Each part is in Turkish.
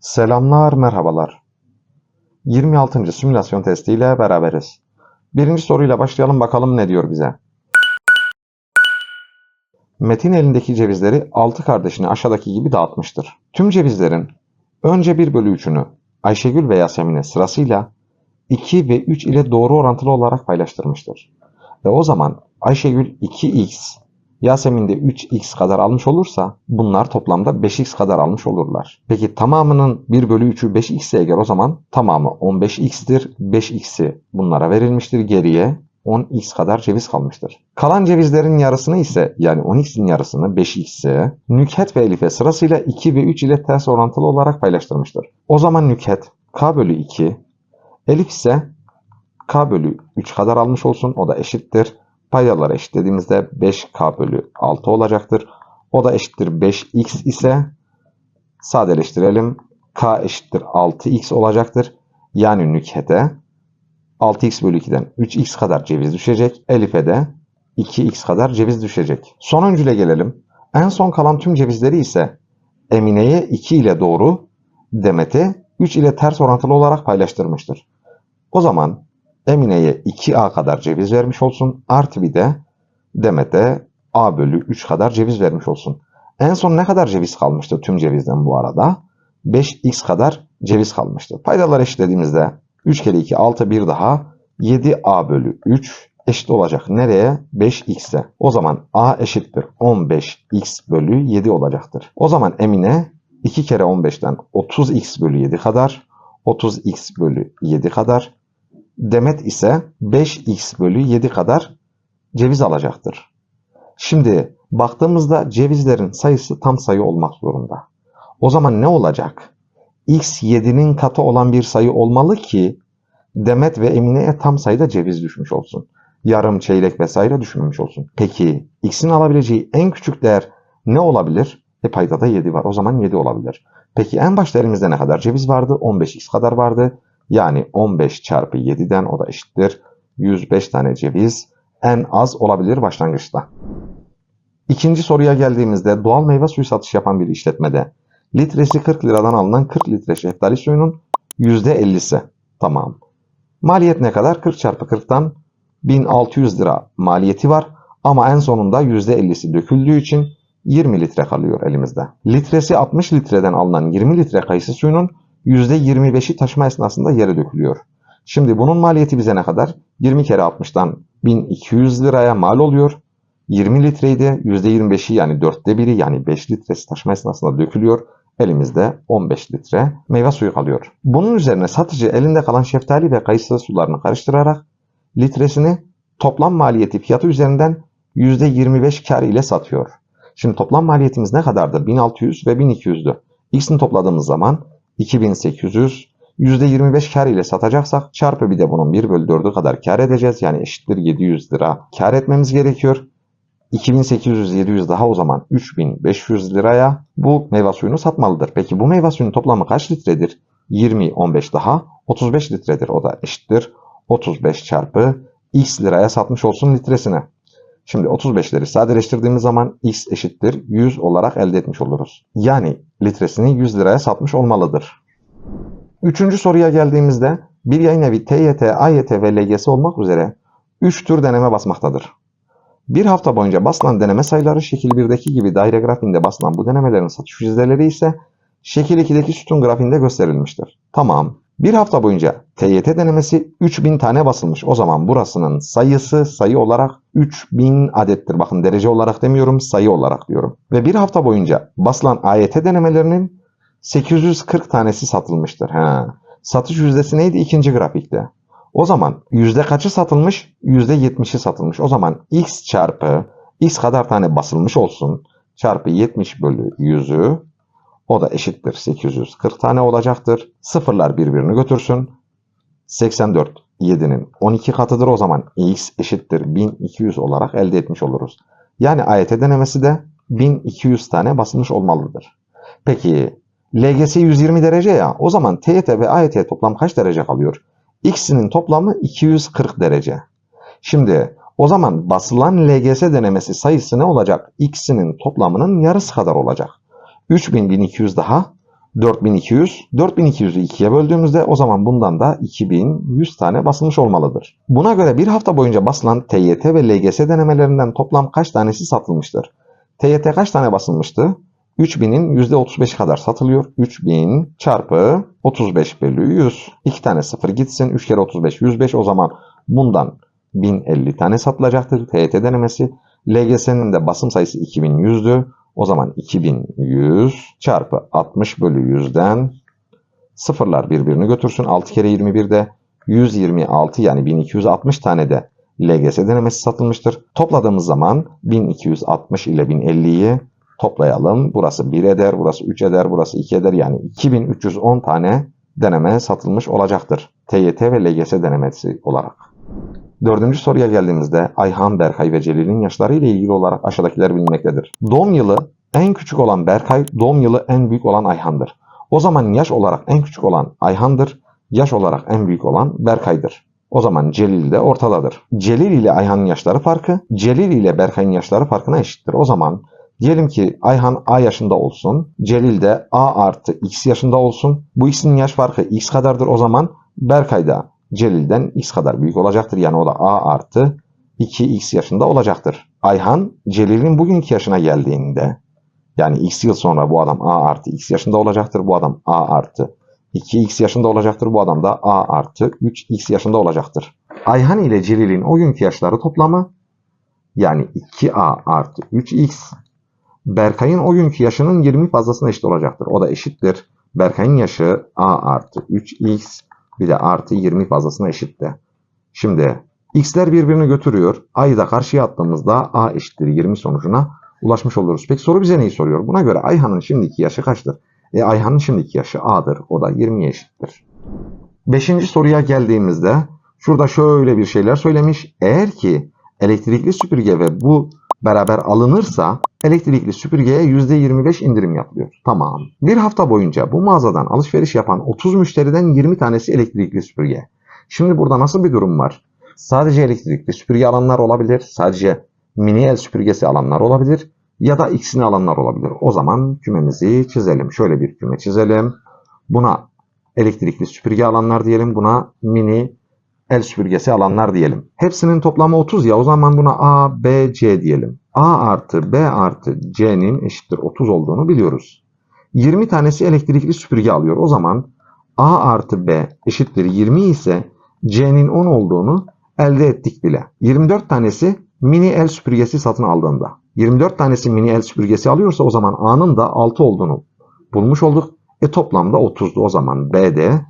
Selamlar, merhabalar. 26. simülasyon testiyle beraberiz. Birinci soruyla başlayalım bakalım ne diyor bize. Metin elindeki cevizleri altı kardeşine aşağıdaki gibi dağıtmıştır. Tüm cevizlerin önce 1 bölü 3'ünü Ayşegül ve Yasemin'e sırasıyla 2 ve 3 ile doğru orantılı olarak paylaştırmıştır. Ve o zaman Ayşegül 2x, Yasemin de 3x kadar almış olursa bunlar toplamda 5x kadar almış olurlar. Peki tamamının 1 bölü 3'ü 5x'e eğer o zaman tamamı 15x'tir. 5x'i bunlara verilmiştir. Geriye 10x kadar ceviz kalmıştır. Kalan cevizlerin yarısını ise yani 10x'in yarısını 5x'e Nükhet ve Elif'e sırasıyla 2 ve 3 ile ters orantılı olarak paylaştırmıştır. O zaman Nükhet k bölü 2, Elif ise k bölü 3 kadar almış olsun. O da eşittir. Paydaları eşitlediğimizde 5k bölü 6 olacaktır. O da eşittir 5x ise sadeleştirelim. k eşittir 6x olacaktır. Yani nükhete 6x bölü 2'den 3x kadar ceviz düşecek. Elif'e de 2x kadar ceviz düşecek. Son öncüle gelelim. En son kalan tüm cevizleri ise Emine'ye 2 ile doğru, Demet'e 3 ile ters orantılı olarak paylaştırmıştır. O zaman Emine'ye 2A kadar ceviz vermiş olsun. Artı bir de Demet'e A bölü 3 kadar ceviz vermiş olsun. En son ne kadar ceviz kalmıştı tüm cevizden bu arada? 5x kadar ceviz kalmıştı. Paydalar eşitlediğimizde 3 kere 2 6 bir daha 7a bölü 3 eşit olacak. Nereye? 5x'e. O zaman a eşittir 15x bölü 7 olacaktır. O zaman Emine 2 kere 15'ten 30x bölü 7 kadar 30x bölü 7 kadar Demet ise 5x bölü 7 kadar ceviz alacaktır. Şimdi baktığımızda cevizlerin sayısı tam sayı olmak zorunda. O zaman ne olacak? x 7'nin katı olan bir sayı olmalı ki Demet ve Emine'ye tam sayıda ceviz düşmüş olsun. Yarım, çeyrek vesaire düşmemiş olsun. Peki x'in alabileceği en küçük değer ne olabilir? E paydada 7 var. O zaman 7 olabilir. Peki en başta elimizde ne kadar ceviz vardı? 15x kadar vardı. Yani 15 çarpı 7'den o da eşittir. 105 tane ceviz en az olabilir başlangıçta. İkinci soruya geldiğimizde doğal meyve suyu satış yapan bir işletmede litresi 40 liradan alınan 40 litre şeftali suyunun %50'si. Tamam. Maliyet ne kadar? 40 çarpı 40'tan 1600 lira maliyeti var. Ama en sonunda %50'si döküldüğü için 20 litre kalıyor elimizde. Litresi 60 litreden alınan 20 litre kayısı suyunun %25'i taşıma esnasında yere dökülüyor. Şimdi bunun maliyeti bize ne kadar? 20 kere 60'tan 1200 liraya mal oluyor. 20 litreydi. %25'i yani dörtte biri yani 5 litresi taşıma esnasında dökülüyor. Elimizde 15 litre meyve suyu kalıyor. Bunun üzerine satıcı elinde kalan şeftali ve kayısı sularını karıştırarak litresini toplam maliyeti fiyatı üzerinden %25 kar ile satıyor. Şimdi toplam maliyetimiz ne kadardı? 1600 ve 1200'dü. X'ini topladığımız zaman 2800 %25 kar ile satacaksak çarpı bir de bunun 1 bölü 4'ü kadar kar edeceğiz. Yani eşittir 700 lira kar etmemiz gerekiyor. 2800 700 daha o zaman 3500 liraya bu meyve suyunu satmalıdır. Peki bu meyve suyunun toplamı kaç litredir? 20 15 daha 35 litredir. O da eşittir 35 çarpı x liraya satmış olsun litresine. Şimdi 35'leri sadeleştirdiğimiz zaman x eşittir 100 olarak elde etmiş oluruz. Yani litresini 100 liraya satmış olmalıdır. Üçüncü soruya geldiğimizde bir yayın evi TYT, AYT ve LGS olmak üzere 3 tür deneme basmaktadır. Bir hafta boyunca basılan deneme sayıları şekil 1'deki gibi daire grafiğinde basılan bu denemelerin satış yüzdeleri ise şekil 2'deki sütun grafiğinde gösterilmiştir. Tamam. Bir hafta boyunca TYT denemesi 3000 tane basılmış. O zaman burasının sayısı sayı olarak 3000 adettir. Bakın derece olarak demiyorum sayı olarak diyorum. Ve bir hafta boyunca basılan AYT denemelerinin 840 tanesi satılmıştır. Ha. Satış yüzdesi neydi ikinci grafikte? O zaman yüzde kaçı satılmış? Yüzde 70'i satılmış. O zaman x çarpı x kadar tane basılmış olsun. Çarpı 70 bölü 100'ü o da eşittir 840 tane olacaktır. Sıfırlar birbirini götürsün. 84 7'nin 12 katıdır. O zaman x eşittir 1200 olarak elde etmiş oluruz. Yani AYT denemesi de 1200 tane basılmış olmalıdır. Peki LGS 120 derece ya o zaman TYT ve AYT toplam kaç derece kalıyor? X'inin toplamı 240 derece. Şimdi o zaman basılan LGS denemesi sayısı ne olacak? X'inin toplamının yarısı kadar olacak. 3000 1200 daha 4200. 4200'ü 2'ye böldüğümüzde o zaman bundan da 2100 tane basılmış olmalıdır. Buna göre bir hafta boyunca basılan TYT ve LGS denemelerinden toplam kaç tanesi satılmıştır? TYT kaç tane basılmıştı? 3000'in %35 kadar satılıyor. 3000 çarpı 35 bölü 100. 2 tane sıfır gitsin. 3 kere 35 105 o zaman bundan 1050 tane satılacaktır. TYT denemesi. LGS'nin de basım sayısı 2100'dü. O zaman 2100 çarpı 60 bölü 100'den sıfırlar birbirini götürsün. 6 kere 21 de 126 yani 1260 tane de LGS denemesi satılmıştır. Topladığımız zaman 1260 ile 1050'yi toplayalım. Burası 1 eder, burası 3 eder, burası 2 eder. Yani 2310 tane deneme satılmış olacaktır. TYT ve LGS denemesi olarak. Dördüncü soruya geldiğimizde Ayhan, Berkay ve Celil'in yaşları ile ilgili olarak aşağıdakiler bilinmektedir. Doğum yılı en küçük olan Berkay, doğum yılı en büyük olan Ayhan'dır. O zaman yaş olarak en küçük olan Ayhan'dır, yaş olarak en büyük olan Berkay'dır. O zaman Celil de ortadadır. Celil ile Ayhan'ın yaşları farkı, Celil ile Berkay'ın yaşları farkına eşittir. O zaman diyelim ki Ayhan A yaşında olsun, Celil de A artı X yaşında olsun. Bu ikisinin yaş farkı X kadardır. O zaman Berkay da Celil'den X kadar büyük olacaktır. Yani o da A artı 2X yaşında olacaktır. Ayhan, Celil'in bugünkü yaşına geldiğinde yani X yıl sonra bu adam A artı X yaşında olacaktır. Bu adam A artı 2X yaşında olacaktır. Bu adam da A artı 3X yaşında olacaktır. Ayhan ile Celil'in o günkü yaşları toplamı yani 2A artı 3X Berkay'ın o günkü yaşının 20 fazlasına eşit olacaktır. O da eşittir. Berkay'ın yaşı A artı 3X bir de artı 20 fazlasına eşitti. Şimdi x'ler birbirini götürüyor. A'yı da karşıya attığımızda A eşittir 20 sonucuna ulaşmış oluruz. Peki soru bize neyi soruyor? Buna göre Ayhan'ın şimdiki yaşı kaçtır? E Ayhan'ın şimdiki yaşı A'dır. O da 20'ye eşittir. Beşinci soruya geldiğimizde şurada şöyle bir şeyler söylemiş. Eğer ki elektrikli süpürge ve bu beraber alınırsa elektrikli süpürgeye %25 indirim yapılıyor. Tamam. Bir hafta boyunca bu mağazadan alışveriş yapan 30 müşteriden 20 tanesi elektrikli süpürge. Şimdi burada nasıl bir durum var? Sadece elektrikli süpürge alanlar olabilir. Sadece mini el süpürgesi alanlar olabilir. Ya da ikisini alanlar olabilir. O zaman kümemizi çizelim. Şöyle bir küme çizelim. Buna elektrikli süpürge alanlar diyelim. Buna mini el süpürgesi alanlar diyelim. Hepsinin toplamı 30 ya o zaman buna A, B, C diyelim. A artı B artı C'nin eşittir 30 olduğunu biliyoruz. 20 tanesi elektrikli süpürge alıyor. O zaman A artı B eşittir 20 ise C'nin 10 olduğunu elde ettik bile. 24 tanesi mini el süpürgesi satın aldığında. 24 tanesi mini el süpürgesi alıyorsa o zaman A'nın da 6 olduğunu bulmuş olduk. E toplamda 30'du o zaman B'de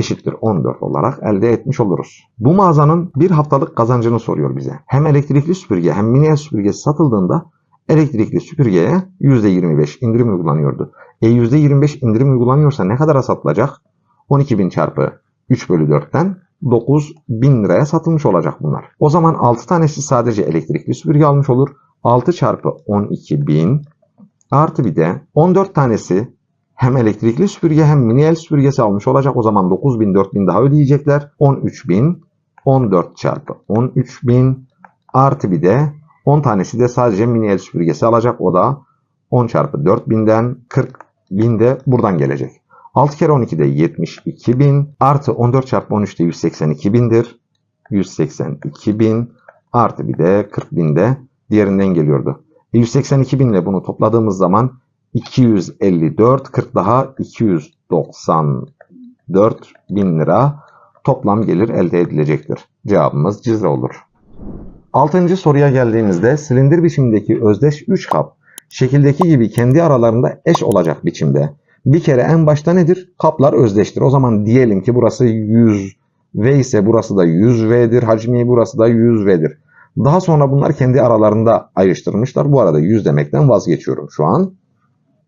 eşittir 14 olarak elde etmiş oluruz. Bu mağazanın bir haftalık kazancını soruyor bize. Hem elektrikli süpürge hem mini el süpürgesi satıldığında elektrikli süpürgeye %25 indirim uygulanıyordu. E %25 indirim uygulanıyorsa ne kadara satılacak? 12.000 çarpı 3 bölü 4'ten 9000 liraya satılmış olacak bunlar. O zaman 6 tanesi sadece elektrikli süpürge almış olur. 6 çarpı 12.000 artı bir de 14 tanesi hem elektrikli süpürge hem mini el süpürgesi almış olacak. O zaman 9000 4000 daha ödeyecekler. 13000 14 çarpı 13000 artı bir de 10 tanesi de sadece mini el süpürgesi alacak. O da 10 çarpı 4000'den 40000 de buradan gelecek. 6 kere 12 de 72.000 artı 14 çarpı 13 de 182.000'dir. 182.000 artı bir de 40.000 de diğerinden geliyordu. E 182.000 ile bunu topladığımız zaman 254 40 daha 294 bin lira toplam gelir elde edilecektir. Cevabımız Cizre olur. Altıncı soruya geldiğimizde silindir biçimindeki özdeş 3 kap şekildeki gibi kendi aralarında eş olacak biçimde. Bir kere en başta nedir? Kaplar özdeştir. O zaman diyelim ki burası 100 V ise burası da 100 V'dir. Hacmi burası da 100 V'dir. Daha sonra bunlar kendi aralarında ayrıştırmışlar. Bu arada 100 demekten vazgeçiyorum şu an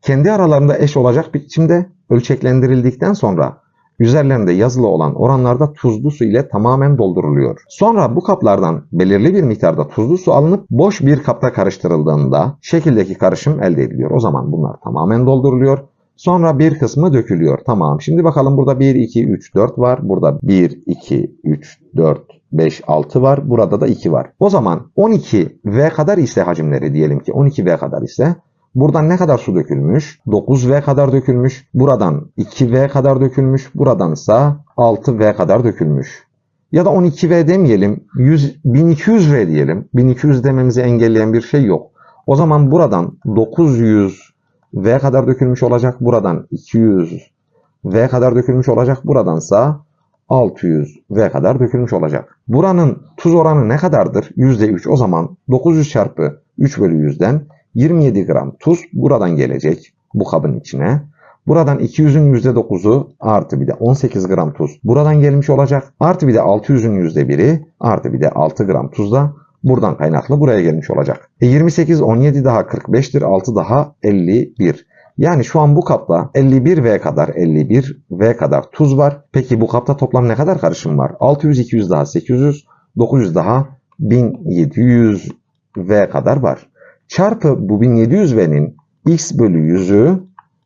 kendi aralarında eş olacak biçimde ölçeklendirildikten sonra üzerlerinde yazılı olan oranlarda tuzlu su ile tamamen dolduruluyor. Sonra bu kaplardan belirli bir miktarda tuzlu su alınıp boş bir kapta karıştırıldığında şekildeki karışım elde ediliyor. O zaman bunlar tamamen dolduruluyor. Sonra bir kısmı dökülüyor. Tamam. Şimdi bakalım burada 1, 2, 3, 4 var. Burada 1, 2, 3, 4, 5, 6 var. Burada da 2 var. O zaman 12 V kadar ise hacimleri diyelim ki 12 V kadar ise Buradan ne kadar su dökülmüş? 9V kadar dökülmüş. Buradan 2V kadar dökülmüş. Buradansa 6V kadar dökülmüş. Ya da 12V demeyelim. 100, 1200V diyelim. 1200 dememizi engelleyen bir şey yok. O zaman buradan 900V kadar dökülmüş olacak. Buradan 200V kadar dökülmüş olacak. Buradansa 600V kadar dökülmüş olacak. Buranın tuz oranı ne kadardır? %3. O zaman 900 çarpı 3 bölü 100'den 27 gram tuz buradan gelecek bu kabın içine. Buradan 200'ün %9'u artı bir de 18 gram tuz buradan gelmiş olacak. Artı bir de 600'ün %1'i artı bir de 6 gram tuz da buradan kaynaklı buraya gelmiş olacak. E 28, 17 daha 45'tir. 6 daha 51. Yani şu an bu kapta 51V kadar 51V kadar tuz var. Peki bu kapta toplam ne kadar karışım var? 600, 200 daha 800, 900 daha 1700V kadar var. Çarpı bu 1700V'nin x bölü 100'ü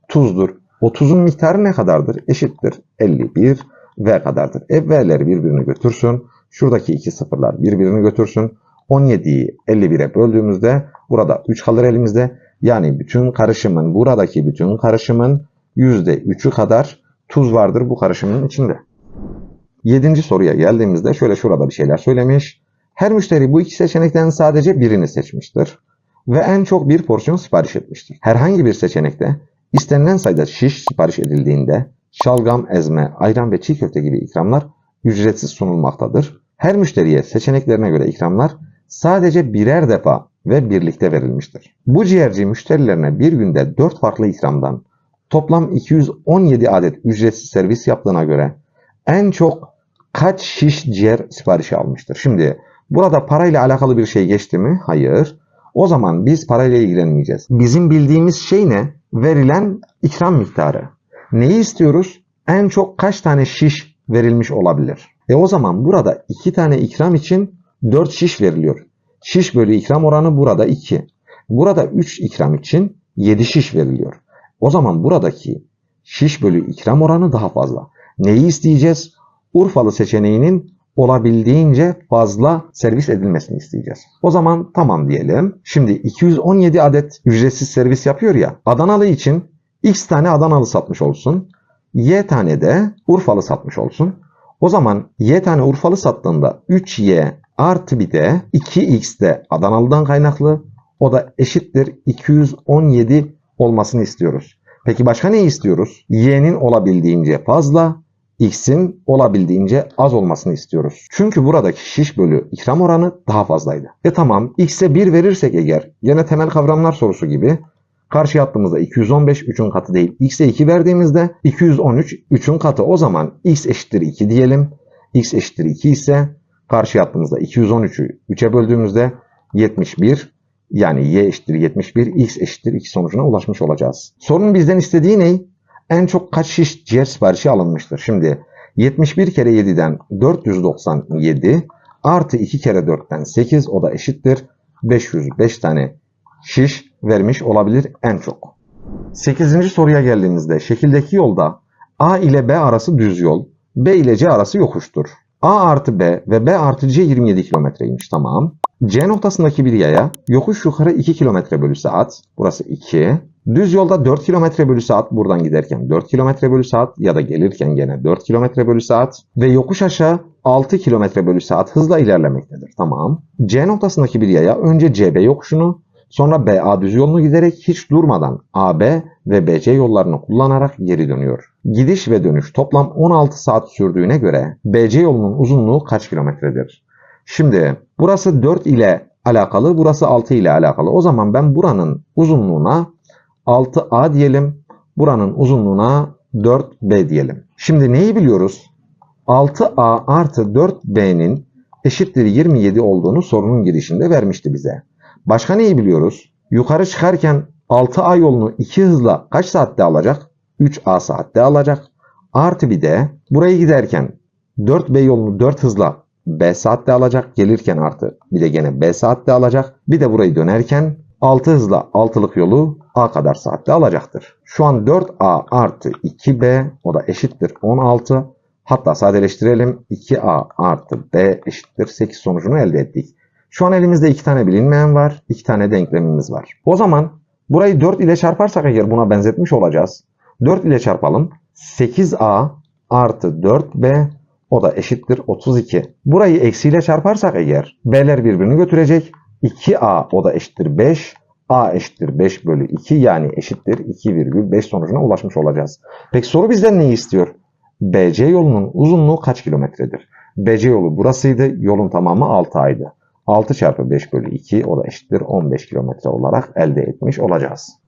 tuzdur. O tuzun miktarı ne kadardır? Eşittir 51 V kadardır. E V'leri birbirini götürsün. Şuradaki iki sıfırlar birbirini götürsün. 17'yi 51'e böldüğümüzde burada 3 kalır elimizde. Yani bütün karışımın, buradaki bütün karışımın %3'ü kadar tuz vardır bu karışımın içinde. Yedinci soruya geldiğimizde şöyle şurada bir şeyler söylemiş. Her müşteri bu iki seçenekten sadece birini seçmiştir ve en çok bir porsiyon sipariş etmiştir. Herhangi bir seçenekte istenilen sayıda şiş sipariş edildiğinde şalgam, ezme, ayran ve çiğ köfte gibi ikramlar ücretsiz sunulmaktadır. Her müşteriye seçeneklerine göre ikramlar sadece birer defa ve birlikte verilmiştir. Bu ciğerci müşterilerine bir günde 4 farklı ikramdan toplam 217 adet ücretsiz servis yaptığına göre en çok kaç şiş ciğer siparişi almıştır? Şimdi burada parayla alakalı bir şey geçti mi? Hayır. O zaman biz parayla ilgilenmeyeceğiz. Bizim bildiğimiz şey ne? Verilen ikram miktarı. Neyi istiyoruz? En çok kaç tane şiş verilmiş olabilir? E o zaman burada 2 tane ikram için 4 şiş veriliyor. Şiş bölü ikram oranı burada 2. Burada 3 ikram için 7 şiş veriliyor. O zaman buradaki şiş bölü ikram oranı daha fazla. Neyi isteyeceğiz? Urfalı seçeneğinin olabildiğince fazla servis edilmesini isteyeceğiz. O zaman tamam diyelim. Şimdi 217 adet ücretsiz servis yapıyor ya. Adanalı için X tane Adanalı satmış olsun. Y tane de Urfalı satmış olsun. O zaman Y tane Urfalı sattığında 3Y artı bir de 2X de Adanalı'dan kaynaklı. O da eşittir 217 olmasını istiyoruz. Peki başka ne istiyoruz? Y'nin olabildiğince fazla, X'in olabildiğince az olmasını istiyoruz. Çünkü buradaki şiş bölü ikram oranı daha fazlaydı. E tamam X'e 1 verirsek eğer yine temel kavramlar sorusu gibi karşı attığımızda 215 3'ün katı değil. X'e 2 verdiğimizde 213 3'ün katı. O zaman X eşittir 2 diyelim. X eşittir 2 ise karşı attığımızda 213'ü 3'e böldüğümüzde 71 yani y eşittir 71, x eşittir 2 sonucuna ulaşmış olacağız. Sorunun bizden istediği ne? En çok kaç şiş ciğer siparişi alınmıştır? Şimdi 71 kere 7'den 497 artı 2 kere 4'ten 8 o da eşittir 505 tane şiş vermiş olabilir en çok. 8. soruya geldiğimizde şekildeki yolda A ile B arası düz yol, B ile C arası yokuştur. A artı B ve B artı C 27 kilometreymiş tamam. C noktasındaki bir yaya yokuş yukarı 2 km bölü saat. Burası 2. Düz yolda 4 km bölü saat buradan giderken 4 km bölü saat ya da gelirken gene 4 km bölü saat ve yokuş aşağı 6 km bölü saat hızla ilerlemektedir. Tamam. C noktasındaki bir yaya önce CB yokuşunu sonra BA düz yolunu giderek hiç durmadan AB ve BC yollarını kullanarak geri dönüyor. Gidiş ve dönüş toplam 16 saat sürdüğüne göre BC yolunun uzunluğu kaç kilometredir? Şimdi burası 4 ile alakalı, burası 6 ile alakalı. O zaman ben buranın uzunluğuna 6A diyelim. Buranın uzunluğuna 4B diyelim. Şimdi neyi biliyoruz? 6A artı 4B'nin eşittir 27 olduğunu sorunun girişinde vermişti bize. Başka neyi biliyoruz? Yukarı çıkarken 6A yolunu 2 hızla kaç saatte alacak? 3A saatte alacak. Artı bir de buraya giderken 4B yolunu 4 hızla B saatte alacak. Gelirken artı bir de gene B saatte alacak. Bir de burayı dönerken 6 hızla altılık yolu A kadar saatte alacaktır. Şu an 4A artı 2B o da eşittir 16. Hatta sadeleştirelim 2A artı B eşittir 8 sonucunu elde ettik. Şu an elimizde iki tane bilinmeyen var. iki tane denklemimiz var. O zaman Burayı 4 ile çarparsak eğer buna benzetmiş olacağız. 4 ile çarpalım. 8a artı 4b o da eşittir 32. Burayı eksiyle çarparsak eğer b'ler birbirini götürecek. 2a o da eşittir 5. a eşittir 5 bölü 2 yani eşittir 2,5 sonucuna ulaşmış olacağız. Peki soru bizden neyi istiyor? BC yolunun uzunluğu kaç kilometredir? BC yolu burasıydı. Yolun tamamı 6 aydı. 6 çarpı 5 bölü 2 o da eşittir 15 kilometre olarak elde etmiş olacağız.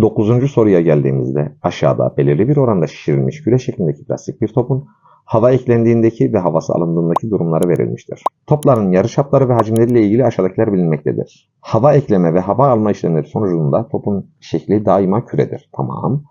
Dokuzuncu soruya geldiğimizde aşağıda belirli bir oranda şişirilmiş küre şeklindeki plastik bir topun hava eklendiğindeki ve havası alındığındaki durumları verilmiştir. Topların yarıçapları ve hacimleriyle ilgili aşağıdakiler bilinmektedir. Hava ekleme ve hava alma işlemleri sonucunda topun şekli daima küredir. Tamam.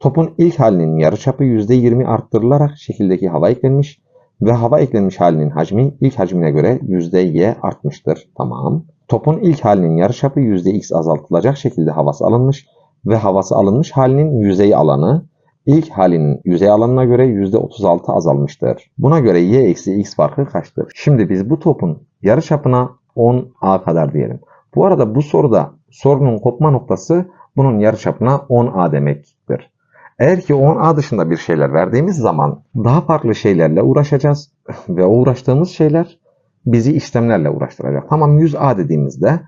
Topun ilk halinin yarıçapı %20 arttırılarak şekildeki hava eklenmiş ve hava eklenmiş halinin hacmi ilk hacmine göre %y artmıştır. Tamam. Topun ilk halinin yarıçapı %x azaltılacak şekilde havası alınmış ve havası alınmış halinin yüzey alanı ilk halinin yüzey alanına göre %36 azalmıştır. Buna göre y eksi x farkı kaçtır? Şimdi biz bu topun yarıçapına 10a kadar diyelim. Bu arada bu soruda sorunun kopma noktası bunun yarıçapına 10a demektir. Eğer ki 10a dışında bir şeyler verdiğimiz zaman daha farklı şeylerle uğraşacağız ve o uğraştığımız şeyler bizi işlemlerle uğraştıracak. Tamam 100a dediğimizde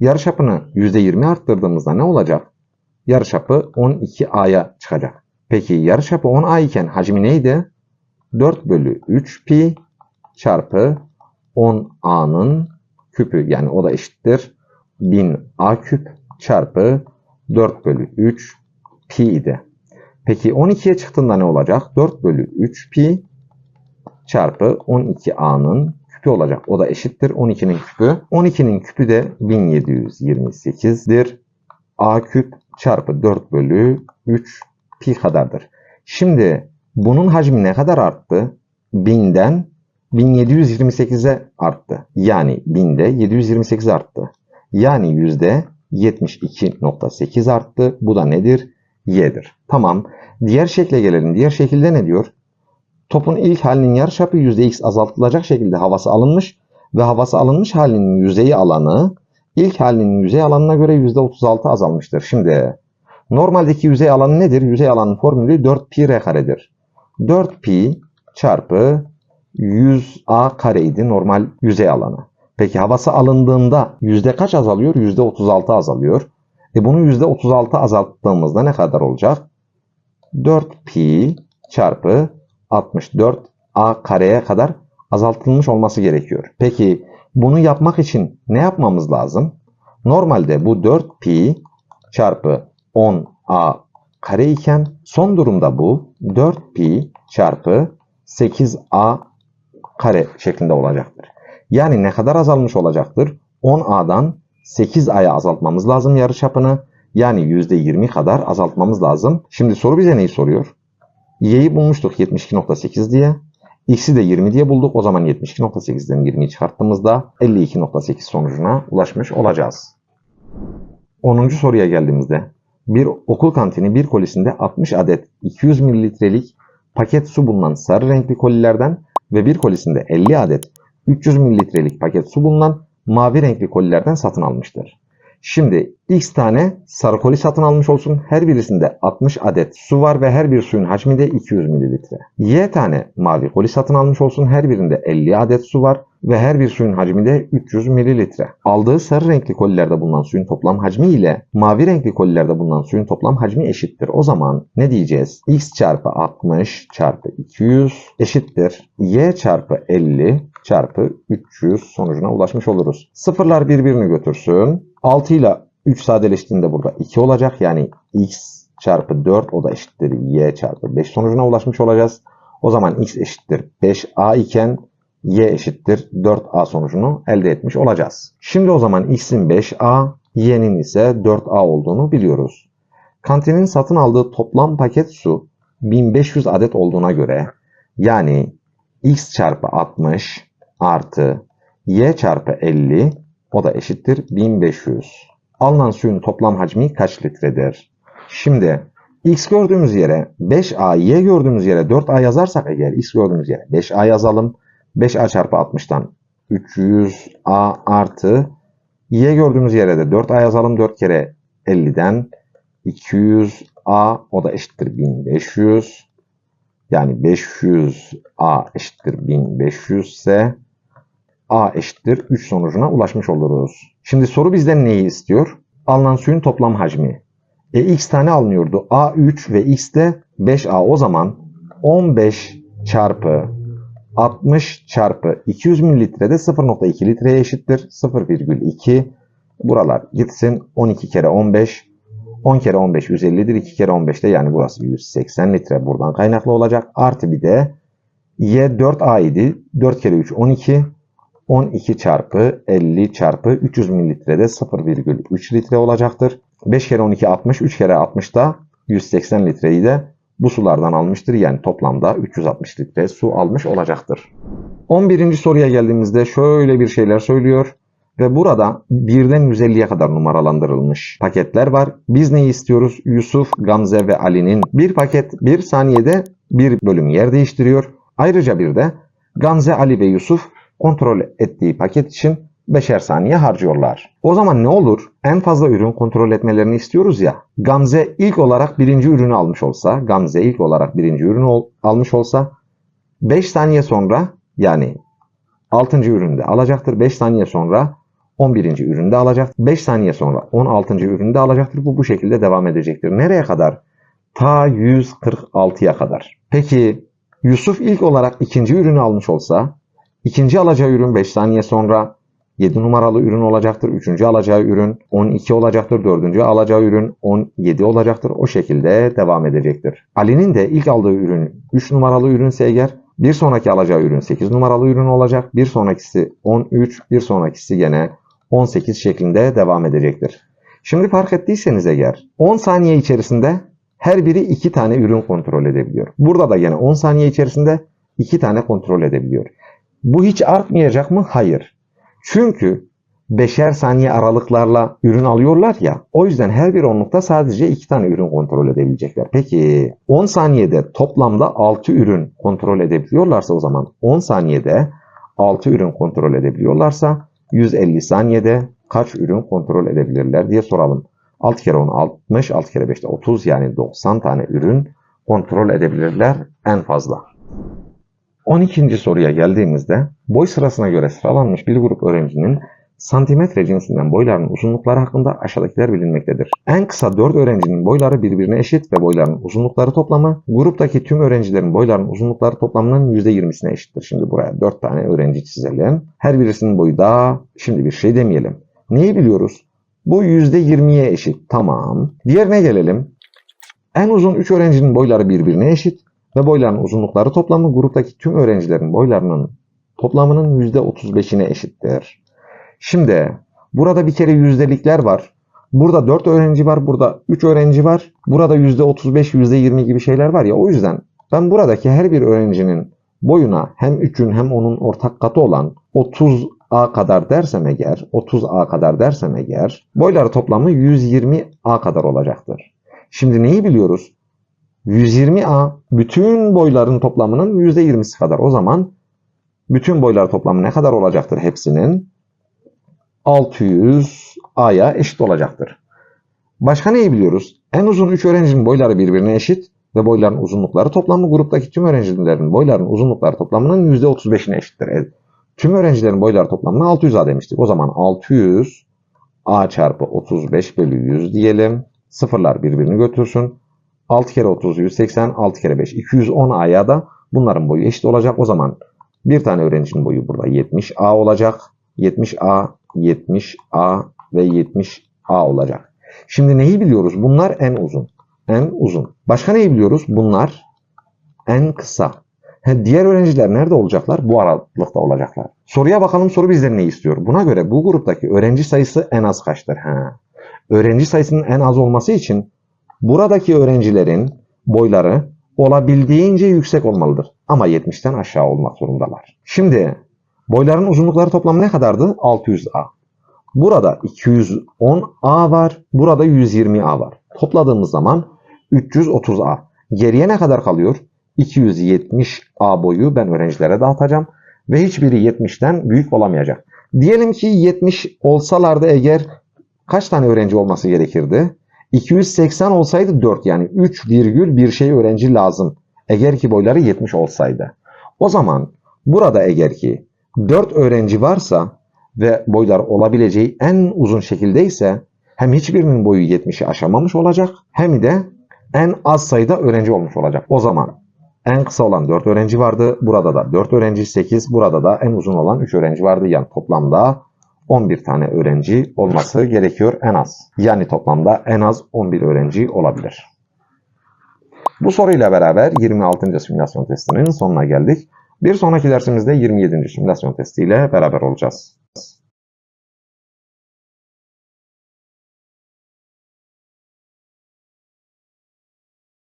yarıçapını %20 arttırdığımızda ne olacak? Yarıçapı 12a'ya çıkacak. Peki yarıçapı 10a iken hacmi neydi? 4 bölü 3 pi çarpı 10a'nın küpü yani o da eşittir 1000a küp çarpı 4 bölü 3 pi idi. Peki 12'ye çıktığında ne olacak? 4 bölü 3 pi çarpı 12a'nın küpü olacak. O da eşittir 12'nin küpü. 12'nin küpü de 1728'dir. a küp çarpı 4 bölü 3 pi kadardır. Şimdi bunun hacmi ne kadar arttı? 1000'den 1728'e arttı. Yani 1000'de 728 arttı. Yani yüzde 72.8 arttı. Bu da nedir? Y'dir. Tamam. Diğer şekle gelelim. Diğer şekilde ne diyor? Topun ilk halinin yarıçapı %x azaltılacak şekilde havası alınmış ve havası alınmış halinin yüzeyi alanı ilk halinin yüzey alanına göre %36 azalmıştır. Şimdi normaldeki yüzey alanı nedir? Yüzey alanın formülü 4pi r karedir. 4pi çarpı 100a kareydi normal yüzey alanı. Peki havası alındığında yüzde kaç azalıyor? Yüzde 36 azalıyor. E bunu yüzde 36 azalttığımızda ne kadar olacak? 4pi çarpı 64 a kareye kadar azaltılmış olması gerekiyor. Peki bunu yapmak için ne yapmamız lazım? Normalde bu 4pi çarpı 10a kare iken son durumda bu 4pi çarpı 8a kare şeklinde olacaktır. Yani ne kadar azalmış olacaktır? 10a'dan 8a'ya azaltmamız lazım yarıçapını. Yani %20 kadar azaltmamız lazım. Şimdi soru bize neyi soruyor? Y'yi bulmuştuk 72.8 diye. X'i de 20 diye bulduk. O zaman 72.8'den 20'yi çıkarttığımızda 52.8 sonucuna ulaşmış olacağız. 10. soruya geldiğimizde bir okul kantini bir kolisinde 60 adet 200 mililitrelik paket su bulunan sarı renkli kolilerden ve bir kolisinde 50 adet 300 mililitrelik paket su bulunan mavi renkli kolilerden satın almıştır. Şimdi x tane sarı koli satın almış olsun. Her birisinde 60 adet su var ve her bir suyun hacmi de 200 mililitre. Y tane mavi koli satın almış olsun. Her birinde 50 adet su var ve her bir suyun hacmi de 300 mililitre. Aldığı sarı renkli kolilerde bulunan suyun toplam hacmi ile mavi renkli kolilerde bulunan suyun toplam hacmi eşittir. O zaman ne diyeceğiz? x çarpı 60 çarpı 200 eşittir. y çarpı 50 çarpı 300 sonucuna ulaşmış oluruz. Sıfırlar birbirini götürsün. 6 ile 3 sadeleştiğinde burada 2 olacak. Yani x çarpı 4 o da eşittir y çarpı 5 sonucuna ulaşmış olacağız. O zaman x eşittir 5a iken y eşittir 4a sonucunu elde etmiş olacağız. Şimdi o zaman x'in 5a, y'nin ise 4a olduğunu biliyoruz. Kantinin satın aldığı toplam paket su 1500 adet olduğuna göre yani x çarpı 60 artı y çarpı 50 o da eşittir 1500. Alınan suyun toplam hacmi kaç litredir? Şimdi x gördüğümüz yere 5a, y gördüğümüz yere 4a yazarsak eğer x gördüğümüz yere 5a yazalım. 5a çarpı 60'tan 300a artı y gördüğümüz yere de 4a yazalım. 4 kere 50'den 200A o da eşittir 1500. Yani 500A eşittir 1500 ise A eşittir 3 sonucuna ulaşmış oluruz. Şimdi soru bizden neyi istiyor? Alınan suyun toplam hacmi. E x tane alınıyordu. A 3 ve x de 5A o zaman 15 çarpı 60 çarpı 200 mililitre de 0.2 litreye eşittir. 0,2 buralar gitsin 12 kere 15 10 kere 15 150'dir. 2 kere 15 de yani burası 180 litre buradan kaynaklı olacak. Artı bir de y 4a idi. 4 kere 3 12 12 çarpı 50 çarpı 300 mililitre de 0,3 litre olacaktır. 5 kere 12 60 3 kere 60 da 180 litreyi de bu sulardan almıştır. Yani toplamda 360 litre su almış olacaktır. 11. soruya geldiğimizde şöyle bir şeyler söylüyor. Ve burada 1'den 150'ye kadar numaralandırılmış paketler var. Biz neyi istiyoruz? Yusuf, Gamze ve Ali'nin bir paket bir saniyede bir bölüm yer değiştiriyor. Ayrıca bir de Gamze, Ali ve Yusuf kontrol ettiği paket için beşer saniye harcıyorlar. O zaman ne olur? En fazla ürün kontrol etmelerini istiyoruz ya. Gamze ilk olarak birinci ürünü almış olsa, Gamze ilk olarak birinci ürünü ol- almış olsa 5 saniye sonra yani 6. üründe alacaktır. 5 saniye sonra 11. üründe alacak. 5 saniye sonra 16. üründe alacaktır. Bu bu şekilde devam edecektir. Nereye kadar? Ta 146'ya kadar. Peki Yusuf ilk olarak ikinci ürünü almış olsa ikinci alacağı ürün 5 saniye sonra 7 numaralı ürün olacaktır. Üçüncü alacağı ürün 12 olacaktır. Dördüncü alacağı ürün 17 olacaktır. O şekilde devam edecektir. Ali'nin de ilk aldığı ürün 3 numaralı ürünse eğer bir sonraki alacağı ürün 8 numaralı ürün olacak. Bir sonrakisi 13, bir sonrakisi gene 18 şeklinde devam edecektir. Şimdi fark ettiyseniz eğer 10 saniye içerisinde her biri 2 tane ürün kontrol edebiliyor. Burada da yine 10 saniye içerisinde 2 tane kontrol edebiliyor. Bu hiç artmayacak mı? Hayır. Çünkü beşer saniye aralıklarla ürün alıyorlar ya. O yüzden her bir onlukta sadece 2 tane ürün kontrol edebilecekler. Peki 10 saniyede toplamda 6 ürün kontrol edebiliyorlarsa o zaman 10 saniyede 6 ürün kontrol edebiliyorlarsa 150 saniyede kaç ürün kontrol edebilirler diye soralım. 6 kere 10 60, 6 kere 5 de 30 yani 90 tane ürün kontrol edebilirler en fazla. 12. soruya geldiğimizde boy sırasına göre sıralanmış bir grup öğrencinin santimetre cinsinden boylarının uzunlukları hakkında aşağıdakiler bilinmektedir. En kısa 4 öğrencinin boyları birbirine eşit ve boylarının uzunlukları toplamı gruptaki tüm öğrencilerin boylarının uzunlukları toplamının %20'sine eşittir. Şimdi buraya 4 tane öğrenci çizelim. Her birisinin boyu da şimdi bir şey demeyelim. Neyi biliyoruz? Bu %20'ye eşit. Tamam. Diğerine gelelim. En uzun 3 öğrencinin boyları birbirine eşit ve boylarının uzunlukları toplamı gruptaki tüm öğrencilerin boylarının toplamının %35'ine eşittir. Şimdi burada bir kere yüzdelikler var. Burada 4 öğrenci var, burada 3 öğrenci var. Burada %35, %20 gibi şeyler var ya. O yüzden ben buradaki her bir öğrencinin boyuna hem 3'ün hem onun ortak katı olan 30A kadar dersem eğer, 30A kadar dersem eğer, boyları toplamı 120A kadar olacaktır. Şimdi neyi biliyoruz? 120A bütün boyların toplamının %20'si kadar. O zaman bütün boylar toplamı ne kadar olacaktır hepsinin? 600A'ya eşit olacaktır. Başka neyi biliyoruz? En uzun 3 öğrencinin boyları birbirine eşit ve boyların uzunlukları toplamı gruptaki tüm öğrencilerin boylarının uzunlukları toplamının %35'ine eşittir. Evet. Tüm öğrencilerin boyları toplamına 600A demiştik. O zaman 600 A çarpı 35 bölü 100 diyelim. Sıfırlar birbirini götürsün. 6 kere 30 180, 6 kere 5 210 A'ya da bunların boyu eşit olacak. O zaman bir tane öğrencinin boyu burada 70A olacak. 70A, 70A ve 70A olacak. Şimdi neyi biliyoruz? Bunlar en uzun. En uzun. Başka neyi biliyoruz? Bunlar en kısa. He, diğer öğrenciler nerede olacaklar? Bu aralıkta olacaklar. Soruya bakalım soru bizden ne istiyor? Buna göre bu gruptaki öğrenci sayısı en az kaçtır? Ha. Öğrenci sayısının en az olması için buradaki öğrencilerin boyları olabildiğince yüksek olmalıdır. Ama 70'ten aşağı olmak zorundalar. Şimdi boyların uzunlukları toplamı ne kadardı? 600A. Burada 210A var. Burada 120A var. Topladığımız zaman 330A. Geriye ne kadar kalıyor? 270A boyu ben öğrencilere dağıtacağım. Ve hiçbiri 70'ten büyük olamayacak. Diyelim ki 70 olsalardı eğer kaç tane öğrenci olması gerekirdi? 280 olsaydı 4 yani 3 virgül bir şey öğrenci lazım. Eğer ki boyları 70 olsaydı. O zaman burada eğer ki 4 öğrenci varsa ve boylar olabileceği en uzun şekilde ise hem hiçbirinin boyu 70'i aşamamış olacak hem de en az sayıda öğrenci olmuş olacak. O zaman en kısa olan 4 öğrenci vardı. Burada da 4 öğrenci 8. Burada da en uzun olan 3 öğrenci vardı. Yani toplamda 11 tane öğrenci olması gerekiyor en az. Yani toplamda en az 11 öğrenci olabilir. Bu soruyla beraber 26. simülasyon testinin sonuna geldik. Bir sonraki dersimizde 27. simülasyon testiyle beraber olacağız.